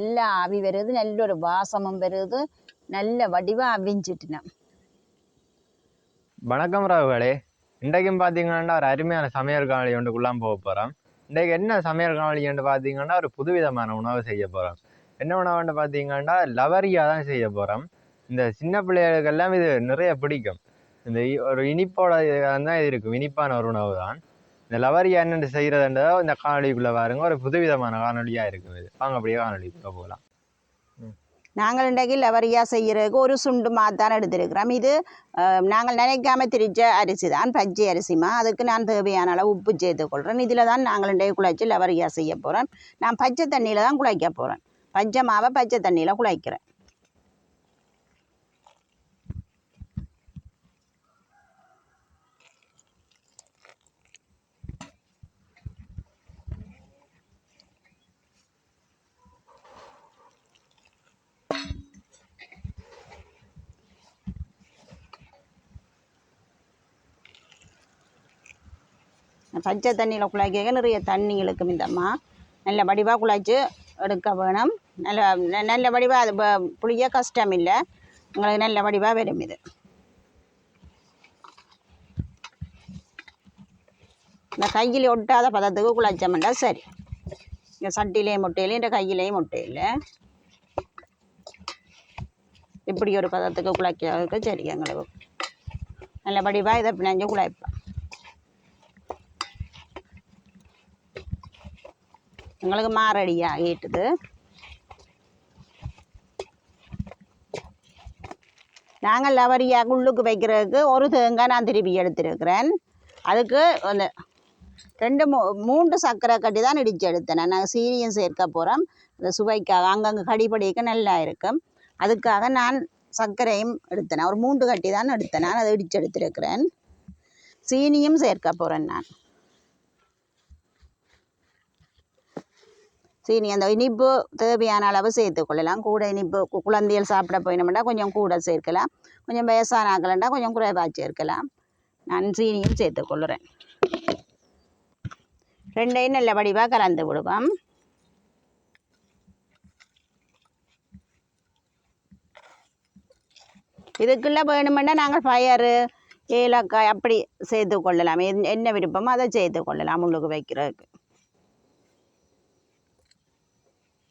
நல்ல ஆவி வருது நல்ல ஒரு வாசமும் வருது நல்ல வடிவாக அவிஞ்சிட்டுனா. வணக்கம் ராகுகளே. இன்றைக்கும் பார்த்தீங்கன்னா ஒரு அருமையான சமையல் காணொலி ஒன்றுக்குள்ளாம் போக போகிறோம் இன்றைக்கு என்ன சமையல் காணொலின்னு பார்த்தீங்கன்னா ஒரு புதுவிதமான உணவு செய்ய போகிறோம் என்ன உணவுன்னு பார்த்தீங்கன்னா லவரியா தான் செய்ய போகிறோம் இந்த சின்ன பிள்ளைகளுக்கெல்லாம் இது நிறைய பிடிக்கும். இந்த இ- ஒரு இனிப்போட தான் இது இருக்கும். இனிப்பான ஒரு உணவு தான். இந்த லவரியா என்னென்னு செய்கிறதுன்றதோ இந்த காணொலிக்குள்ளே பாருங்க. ஒரு புதுவிதமான காணொலியாக இருக்கும் இது வாங்க அப்படியே காணொலிக்குள்ளே போகலாம். நாங்கள் இன்றைக்கு லவரியா செய்கிறதுக்கு ஒரு சுண்டு மாத்தான் எடுத்திருக்கிறோம். இது நாங்கள் நினைக்காம திரிச்ச அரிசி தான் பச்சை அரிசிமா அதுக்கு நான் தேவையான அளவு உப்பு சேர்த்துக்கொள்கிறேன் இதில் தான் நாங்கள் இன்றைக்கு குழைச்சி லவரியா செய்ய போகிறோம் நான் பச்சை தண்ணியில் தான் குழைக்க போகிறேன் பச்சை மாவை பச்சை தண்ணியில் குழைக்கிறேன் பச்சை தண்ணியில் குழைக்க நிறைய தண்ணி இழுக்கும் இந்தம்மா. நல்ல வடிவாக குழாய்ச்சி எடுக்க வேணும். நல்ல நல்ல வடிவாக அது புளிய கஷ்டம் இல்லை. உங்களுக்கு நல்ல வடிவாக வரும் இது. இந்த கையில் ஒட்டாத பதத்துக்கு குழைச்சோம்னா சரி. இந்த சட்டிலேயும் முட்டையில இந்த கையிலேயும் முட்டையில் இப்படி ஒரு பதத்துக்கு குழைக்கிறதுக்கு சரி எங்களுக்கு. நல்ல வடிவாக இதை பிணைஞ்சு குழாய்ப்பேன் எங்களுக்கு மாரடியா ஈட்டுது நாங்கள் லவரியாக உள்ளுக்கு வைக்கிறதுக்கு ஒரு தேங்காய் நான் திருப்பி எடுத்திருக்கிறேன். அதுக்கு அந்த ரெண்டு மூ மூன்று சர்க்கரை கட்டி தான் இடித்து எடுத்தேன். நாங்கள் சீனியும் சேர்க்க போகிறோம் அந்த சுவைக்காக அங்கங்கே கடிப்படிக்கு நல்லா இருக்கும். அதுக்காக நான் சர்க்கரையும் எடுத்தேன். ஒரு மூன்று கட்டி தான் எடுத்தேன். நான் அதை இடித்து எடுத்திருக்கிறேன். சீனியும் சேர்க்க போகிறேன் நான். சீனி அந்த இனிப்பு தேவையான அளவு சேர்த்துக்கொள்ளலாம் கூட இனிப்பு குழந்தைகள் சாப்பிட போயினோம்னா கொஞ்சம் கூட சேர்க்கலாம். கொஞ்சம் வயசான ஆக்கலண்டா கொஞ்சம் குறைவாக சேர்க்கலாம். நான் சீனியும் சேர்த்துக்கொள்ளுறேன் ரெண்டையும் நல்ல வடிவாக கலந்து விடுவோம். இதுக்குள்ளே வேணுமென்னா நாங்கள் பயறு ஏலக்காய் அப்படி சேர்த்து கொள்ளலாம். என்ன விருப்பமோ அதை சேர்த்து கொள்ளலாம் முள்ளுக்கு வைக்கிறதுக்கு.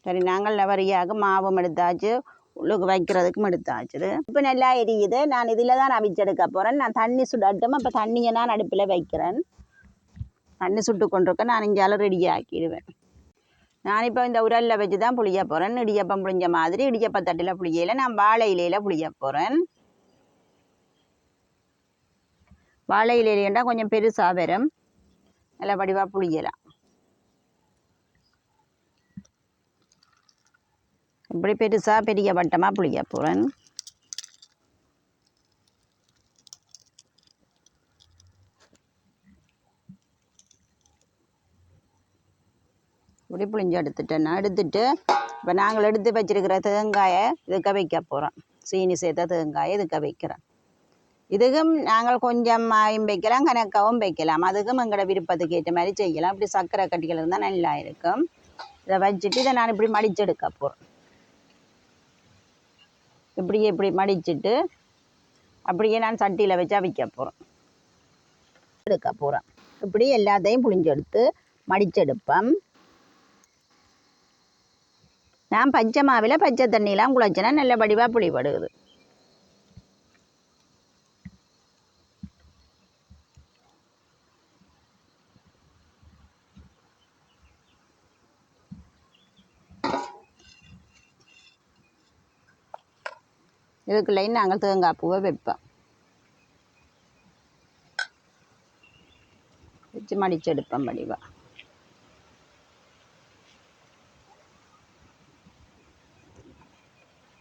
சரி நாங்கள் வரியாக மாவும் எடுத்தாச்சு உள்ளுக்கு வைக்கிறதுக்கும் எடுத்தாச்சு. இப்போ நல்லா எரியுது. நான் இதில் தான் அவிச்செடுக்க போகிறேன் நான் தண்ணி சுடட்டும் அப்போ தண்ணியை நான் அடுப்பில் வைக்கிறேன். தண்ணி சுட்டு கொண்டிருக்க நான் இங்கால ரெடி ஆக்கிடுவேன். நான் இப்போ இந்த உரலில் வச்சு தான் புளிய போகிறேன் இடியப்பம் புளிஞ்ச மாதிரி இடியப்ப தட்டில் புளியலை நான் வாழை இலையில் புளிய போகிறேன் வாழை இலையிலேண்டா கொஞ்சம் பெருசாக வரும். நல்ல வடிவாக புளியலாம். இப்படி பெருசாக பெரிய வட்டமாக புளிய போகிறேன் இப்படி புளிஞ்சு எடுத்துட்டேன். எடுத்துட்டு இப்போ நாங்கள் எடுத்து வச்சிருக்கிற தேங்காயை இதுக்க வைக்க போகிறோம் சீனி சேர்த்த தேங்காயை இதுக்க வைக்கிறோம். இதுக்கும் நாங்கள் கொஞ்சம் மாயும் வைக்கலாம் கணக்காவும் வைக்கலாம். அதுக்கும் எங்களோட விருப்பத்துக்கு ஏற்ற மாதிரி செய்யலாம். இப்படி சர்க்கரை கட்டிகள் இருந்தால் நல்லா இருக்கும். இதை வச்சுட்டு இதை நான் இப்படி மடிச்செடுக்க போகிறேன் இப்படியே இப்படி மடிச்சுட்டு அப்படியே நான் சட்டியில் வச்சு அவிக்க போகிறேன் எடுக்க போகிறேன் இப்படி எல்லாத்தையும் புளிஞ்செடுத்து மடிச்செடுப்பேன் நான் பச்சை மாவில் பச்சை தண்ணியெலாம் குழச்சினா நல்ல வடிவாக புளிபடுது. இதுக்குள்ளேயும் நாங்கள் தேங்காய் பூவை வைப்போம் வச்சு மடிச்செடுப்போம் வடிவா.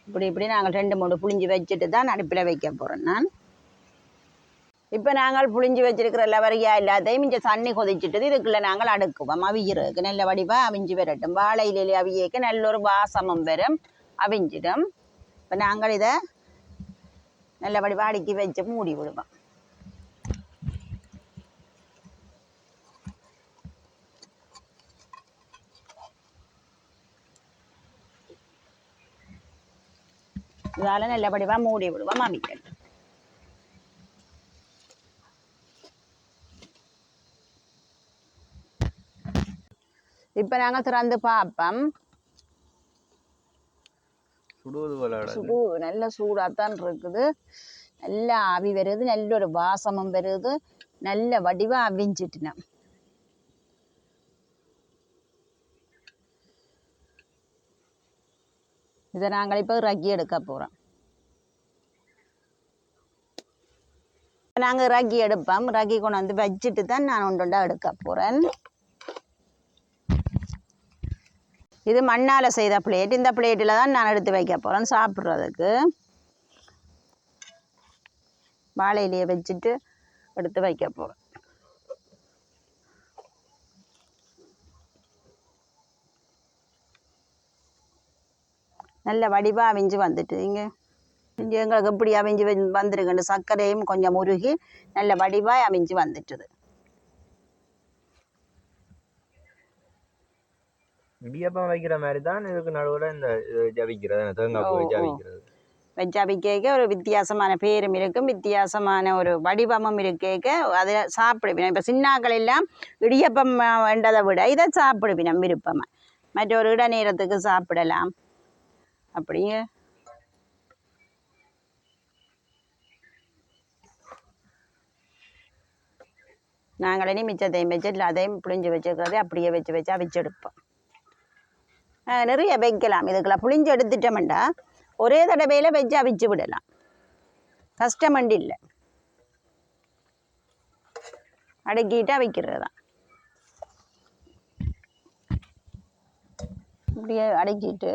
இப்படி இப்படி நாங்கள் ரெண்டு மூணு புளிஞ்சு வச்சுட்டு தான் அடுப்பில் வைக்க போகிறோம் நான். இப்போ நாங்கள் புளிஞ்சு வச்சிருக்கிற லவரியா எல்லாத்தையும் இங்கே தண்ணி கொதிச்சுட்டு இதுக்குள்ளே நாங்கள் அடுக்குவோம். அவிகிறதுக்கு நல்ல வடிவாக அவிஞ்சு வரட்டும். வாழை இலையில அவியக்கு நல்ல ஒரு வாசமும் வரும். அவிஞ்சிடும். இப்போ நாங்கள் இதை நல்லபடி வடிவாக வச்சு மூடி விடுவோம். இதால் நல்லபடியாக மூடி விடுவோம் மாமிக்கல் இப்போ நாங்கள் திறந்து பார்ப்போம் சுடுவது போல சூடு நல்ல சூடாகத்தான் இருக்குது. நல்லா ஆவி வருது நல்ல ஒரு வாசமும் வருது. நல்ல வடிவாக அவிஞ்சிட்டுனேன் இதை நாங்கள் இப்போ ரக்கி எடுக்க போகிறோம் நாங்கள் ரக்கி எடுப்போம். ரக்கி கொண்டு வந்து வச்சுட்டு தான் நான் ஒன்று எடுக்க போகிறேன் இது மண்ணால் செய்த பிளேட். இந்த பிளேட்டில் தான் நான் எடுத்து வைக்க போகிறேன் சாப்பிட்றதுக்கு. வாழை இலையை வச்சுட்டு எடுத்து வைக்க போகிறேன் நல்ல வடிவாக அவிஞ்சு வந்துட்டு இங்கே. இங்கே எங்களுக்கு எப்படி அவிஞ்சு வந்துருக்குன்னு சர்க்கரையும் கொஞ்சம் உருகி நல்ல வடிவாக அவிஞ்சு வந்துட்டுது. இடியப்பம் வைக்கிற மாதிரி தான் இதுக்கு நடுவில் இந்த இது ஜவிக்கிறது தேங்காய் பூ ஒரு வித்தியாசமான பேரும் இருக்கும் வித்தியாசமான ஒரு வடிவமும் இருக்கேக்க அதில் சாப்பிடுவினோம். இப்போ சின்னாக்கள் எல்லாம் இடியப்பம் வேண்டதை விட இதை சாப்பிடுவினோம் விருப்பமாக மற்றொரு இட நேரத்துக்கு சாப்பிடலாம். அப்படியே. நாங்கள் மிச்சத்தையும் வச்சு எல்லாத்தையும் புளிஞ்சு வச்சுக்கிறது அப்படியே வச்சு வச்சு அவிச்செடுப்போம் நிறைய வைக்கலாம். இதுக்கெல்லாம் புளிஞ்சு எடுத்துட்டோம்டா. ஒரே தடவையில் வெஜ்ஜு அவிச்சு விடலாம். கஷ்டமண்டி இல்லை. அடக்கிட்டு அவிக்கிறது தான் இப்படியே அடக்கிட்டு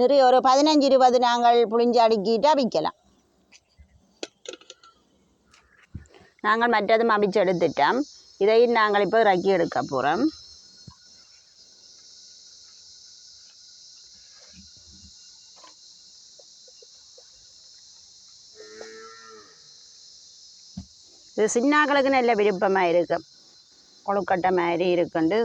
நிறைய ஒரு பதினஞ்சு இருபது நாங்கள் புளிஞ்சு அடுக்கிட்டு அவிக்கலாம். நாங்கள் மற்றதும் அவிச்சு எடுத்துட்டோம். இதையும் நாங்கள் இப்போ ரக்கி எடுக்க போகிறோம் இது சின்னாக்களுக்கு நல்ல விருப்பமாக இருக்கும் கொழுக்கட்டை மாதிரி இருக்குண்டு.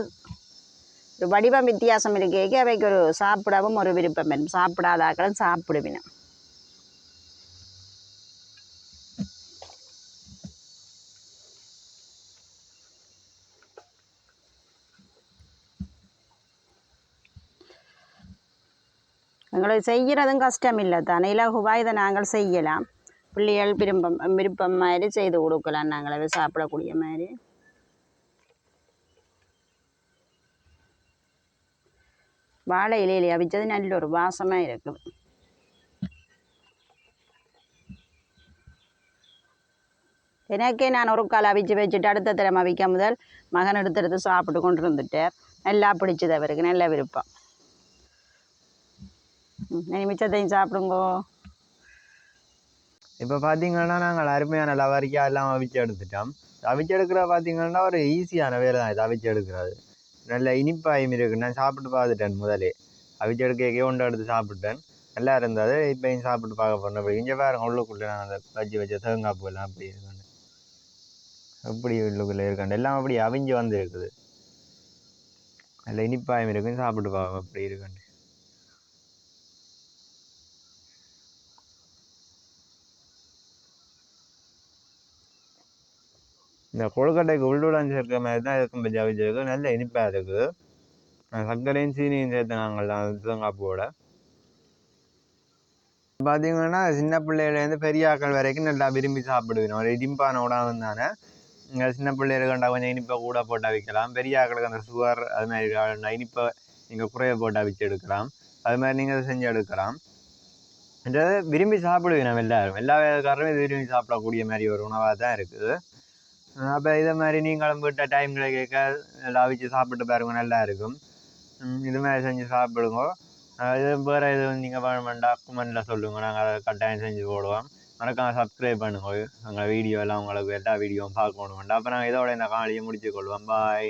ஒரு வடிவம் வித்தியாசம் இருக்கேக்கு அவைக்கு ஒரு சாப்பிடவும் ஒரு விருப்பம் வரும் சாப்பிடாதாக்களும் சாப்பிடுவினும் எங்களுக்கு செய்கிறதும் கஷ்டம் இல்லை தானே இலகுவாக இதை நாங்கள் செய்யலாம். பிள்ளைகள் விரும்பம் விருப்பம் மாதிரி செய்து கொடுக்கலாம். நாங்களே சாப்பிடக்கூடிய மாதிரி. வாழை இலையில அவிச்சது நல்ல ஒரு வாசமாக இருக்குது. எனக்கே நான் ஒரு கால் அவிச்சு வச்சுட்டு அடுத்த தரம் அவிக்க முதல் மகன் எடுத்து எடுத்து சாப்பிட்டு கொண்டு இருந்துட்டார் நல்லா பிடிச்சது அவருக்கு நல்ல விருப்பம். ம், மிச்சத்தையும் சாப்பிடுங்கோ. இப்போ பார்த்தீங்கன்னா நாங்கள் அருமையான லவரிக்காக எல்லாம் அவிச்சு எடுத்துட்டோம். அவிச்சு எடுக்கிற பார்த்தீங்கன்னா ஒரு ஈஸியான வேலை தான் இது அவிச்சு எடுக்கிறது. நல்ல இனிப்பாயும் இருக்குது நான் சாப்பிட்டு பார்த்துட்டேன் முதலே. அவிச்சு எடுக்க ஒன்று எடுத்து சாப்பிட்டேன். நல்லா இருந்தது. இப்போயும் சாப்பிட்டு பார்க்க போனேன் இங்கே பாருங்க உள்ளுக்குள்ளே நான் அந்த வச்சு வச்ச தேங்காய் பூ எல்லாம் அப்படி இருக்கேன் அப்படி உள்ளுக்குள்ளே இருக்கேன் எல்லாம் அப்படி அவிஞ்சு வந்து இருக்குது நல்ல இனிப்பாயும் இருக்குன்னு சாப்பிட்டு பார்க்க அப்படி இருக்கேன் இந்த கொழுக்கட்டைக்கு உள்ளுடன் சேர்க்கிற மாதிரி தான் இருக்கும் பஜாவி அவிச்சிருக்கு நல்ல இனிப்பாக இருக்குது சர்க்கரையும் சீனியும் சேர்த்து நாங்கள் தேங்காப்பூவோட பார்த்தீங்கன்னா சின்ன பிள்ளையிலேருந்து பெரிய ஆக்கள் வரைக்கும் நல்லா விரும்பி சாப்பிடுவேன். ஒரு இனிப்பான உணவு தானே. இங்கே சின்ன பிள்ளைகளுக்கு கொஞ்சம் இனிப்பை கூட போட்டு அவிக்கலாம் பெரிய ஆக்களுக்கு அந்த சுகர் அது மாதிரி இனிப்பை நீங்கள் குறைய போட்டு அவிச்சு எடுக்கலாம். அது மாதிரி நீங்கள் செஞ்சு எடுக்கலாம். விரும்பி சாப்பிடுவேன் நம்ம எல்லாரும். எல்லா வேலைக்காரரும் இது விரும்பி சாப்பிடக்கூடிய மாதிரி ஒரு உணவாக தான் இருக்குது. அப்போ இதை மாதிரி நீங்களும் வீட்டை டைம் கிடைக்க எல்லாம் அவிச்சு சாப்பிட்டு பாருங்க நல்லா இருக்கும். இது மாதிரி செஞ்சு சாப்பிடுங்க. இது வேறு இது நீங்கள் வேணுமெண்டா கமெண்டில் சொல்லுங்கள் நாங்கள் அதை கட்டாயம் செஞ்சு போடுவோம். மறக்காம சப்ஸ்கிரைப் பண்ணுங்க. எங்கள் வீடியோ எல்லாம் உங்களுக்கு எல்லா வீடியோவும் பார்க்கணும் வேண்டாம் அப்போ நாங்கள் இதோட இந்த காலையை முடிச்சு கொள்வோம் பாய்